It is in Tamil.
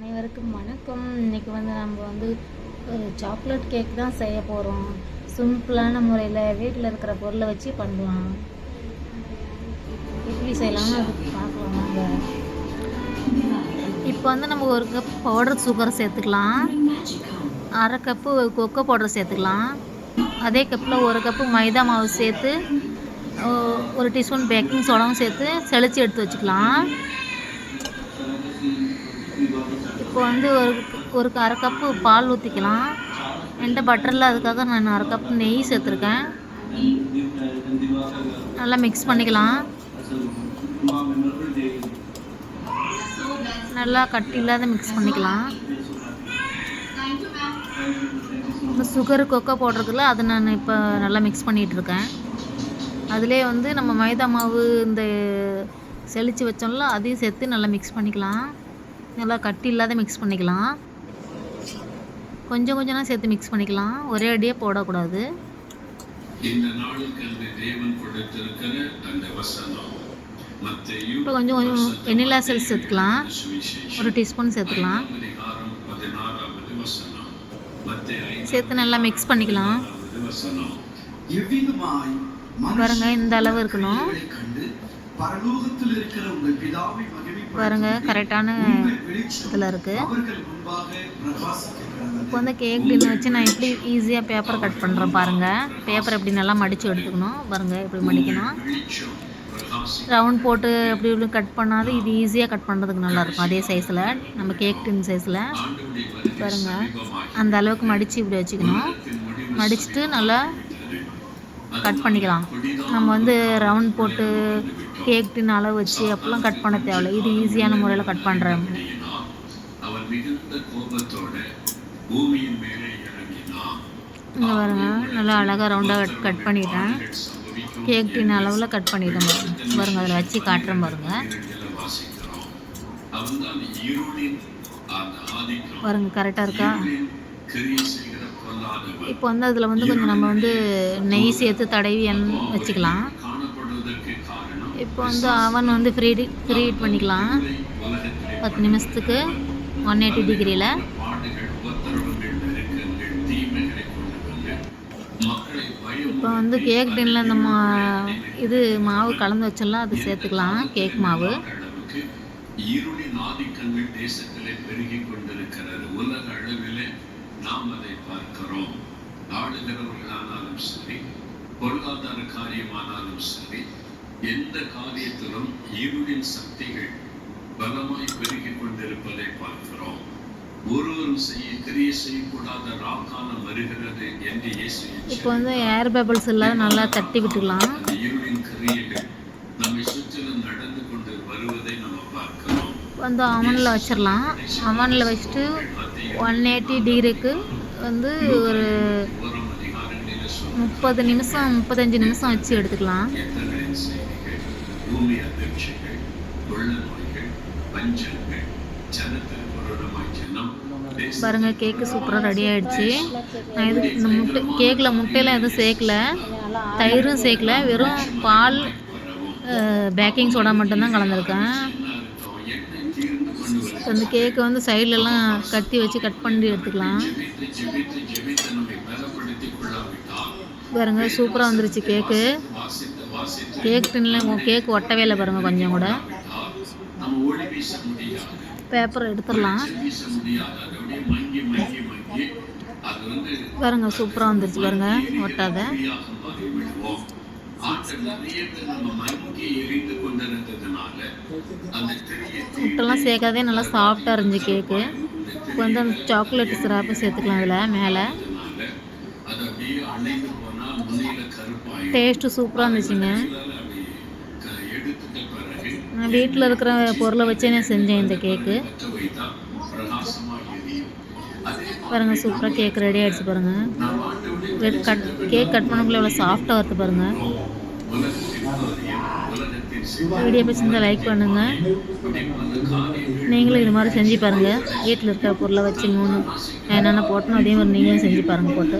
அனைவருக்கும் வணக்கம். இன்னைக்கு வந்து நம்ம வந்து ஒரு சாக்லேட் கேக் தான் செய்ய போகிறோம் சிம்பிளான முறையில் வீட்டில் இருக்கிற பொருளை வச்சு பண்ணலாம். எப்படி செய்யலாம்னு அது பார்க்கலாம் வாங்க. இப்போ வந்து நம்ம ஒரு கப் பவுடர் சுகர் சேர்த்துக்கலாம். அரை கப்பு கொக்கோ பவுடர் சேர்த்துக்கலாம். அதே கப்பில் ஒரு கப்பு மைதா மாவு சேர்த்து ஒரு டீஸ்பூன் பேக்கிங் சோடாவும் சேர்த்து செழித்து எடுத்து வச்சுக்கலாம். இப்போ வந்து ஒரு ஒரு அரை கப்பு பால் ஊற்றிக்கலாம் என்கிட்ட பட்டரில் அதுக்காக நான் அரை கப் நெய் சேர்த்துருக்கேன். நல்லா மிக்ஸ் பண்ணிக்கலாம். நல்லா கட்டி இல்லாத மிக்ஸ் பண்ணிக்கலாம். இப்போ சுகரு கொக்கோ போடுறதுல அதை நான் இப்போ நல்லா மிக்ஸ் பண்ணிகிட்ருக்கேன் அதிலே வந்து நம்ம மைதா மாவு இந்த செழித்து வச்சோம்ல அதையும் சேர்த்து நல்லா மிக்ஸ் பண்ணிக்கலாம். நல்லா கட்டி இல்லாத மிக்ஸ் பண்ணிக்கலாம். கொஞ்சம் கொஞ்சமாக சேர்த்து மிக்ஸ் பண்ணிக்கலாம். ஒரே அடியாக போடக்கூடாது. இப்போ கொஞ்சம் கொஞ்சம் வெண்ணிலா செல் சேர்த்துக்கலாம். ஒரு டீஸ்பூன் சேர்த்துக்கலாம். சேர்த்து நல்லா மிக்ஸ் பண்ணிக்கலாம். பாருங்க இந்த அளவு இருக்கணும். பரலோகத்தில் இருக்கிற உங்கள் பிதாவை பாருங்க கரெக்டான இதில் இருக்குது இப்போ வந்து கேக் டின்னு வச்சு நான் எப்படி ஈஸியாக பேப்பர் கட் பண்ணுறேன் பாருங்கள் பேப்பர் எப்படி நல்லா மடித்து எடுத்துக்கணும். பாருங்கள் எப்படி மடிக்கணும். ரவுண்ட் போட்டு அப்படி இப்படி கட் பண்ணாது இது ஈஸியாக கட் பண்ணுறதுக்கு நல்லாயிருக்கும் அதே சைஸில் நம்ம கேக் டின் சைஸில் பாருங்கள் அந்த அளவுக்கு மடித்து இப்படி வச்சுக்கணும். மடிச்சுட்டு நல்லா கட் பண்ணிக்கலாம். நம்ம வந்து ரவுண்ட் போட்டு கேக் டின் அளவு வச்சு அப்போல்லாம் கட் பண்ண தேவையில்ல. இது ஈஸியான முறையில் கட் இறங்கினான் இங்கே பாருங்க நல்லா அழகாக ரவுண்டாக கட் பண்ணிட்டேன். கேக் டின் அளவில் கட் பண்ணிட்டேன் பாருங்க. பாருங்க அதில் வச்சு காட்டுறேன் ஆதிக்கம் பாருங்க கரெக்டாக இருக்கா? இப்போ வந்து அதில் வந்து கொஞ்சம் நம்ம வந்து நெய் சேர்த்து தடவி வச்சுக்கலாம். இப்போ வந்து அவன் வந்து ஃப்ரீ ஃப்ரீ ஹீட் பண்ணிக்கலாம். பத்து நிமிஷத்துக்கு ஒன் எயிட்டி டிகிரியில் இப்போ வந்து கேக் டின்ல இந்த மா இது மாவு கலந்து வச்சிடலாம் அது சேர்த்துக்கலாம். கேக் மாவு. அளவுக்கு இருளின் ஆதிக்கங்கள் தேசத்திலே பெருகி கொண்டிருக்கிறது. உலக அளவிலே நாம் அதை பார்க்கிறோம். நாடுகிறவர்களானாலும் சரி பொருளாதார காரியமானாலும் சரி எந்த காரியத்திலும் இருளின் சக்திகள் பலமாய் பெருகிக் கொண்டிருப்பதை பார்க்கிறோம். ஒருவரும் செய்ய கிரியை செய்யக்கூடாத ராக்காலம் வருகிறது என்று இயேசு இப்போ வந்து ஏர் பபிள்ஸ் எல்லாம் நல்லா தட்டி விட்டுக்கலாம் அந்த இருளின் கிரியைகள் நம்மை சுற்றிலும் நடந்து கொண்டு வருவதை நம்ம பார்க்கிறோம். வந்து அவனில் வச்சிடலாம். அவனில் வச்சுட்டு ஒன் எயிட்டி டிகிரிக்கு வந்து ஒரு முப்பது நிமிஷம் முப்பத்தஞ்சு நிமிஷம் வச்சு எடுத்துக்கலாம். பூமி அதிர்ச்சிகள் கொள்ள நோய்கள் பஞ்சங்கள் ஜனம் பாருங்க கேக்கு சூப்பராக ரெடி ஆயிடுச்சு நான் இது இந்த முட்டை கேக்கில் முட்டையெல்லாம் எதுவும் சேர்க்கல. தயிரும் சேர்க்கல. வெறும் பால் பேக்கிங் சோடா மட்டும்தான் கலந்துருக்கேன். அந்த கேக்கை வந்து சைட்லலாம் கத்தி வச்சு கட் பண்ணி எடுத்துக்கலாம். பாருங்க சூப்பராக வந்துருச்சு கேக்கு கேக் டின்னில் கேக் ஒட்டவே இல்லை பாருங்கள் கொஞ்சம் கூட. பேப்பர் எடுத்துடலாம். பாருங்க சூப்பராக வந்துருச்சு பாருங்க ஒட்டாத. ஆற்றல் நிறைய நம்ம எரிந்து கொண்டிருந்ததுனால அந்த சேர்க்காதே நல்லா சாஃப்டாக இருந்துச்சு கேக்கு இப்போ வந்து அந்த சாக்லேட் சிராப்பை சேர்த்துக்கலாம் அதில் மேலே. டேஸ்ட்டு சூப்பராக இருந்துச்சுங்க. நான் வீட்டில் இருக்கிற பொருளை வச்சே நான் செஞ்சேன் இந்த கேக்கு பாருங்க சூப்பராக கேக் ரெடி ஆகிடுச்சு பாருங்கள் ரெட் கட் கேக் கட் பண்ணக்குள்ளே எவ்வளோ சாஃப்டாக வருது பாருங்கள் வீடியோ பிடிச்சிருந்தா லைக் பண்ணுங்க. நீங்களும் இது மாதிரி செஞ்சு பாருங்க. வீட்டில் இருக்கிற பொருளை வச்சு மூணு என்னென்ன போட்டணும் அதே மாதிரி நீங்களும் செஞ்சு பாருங்க போட்டு.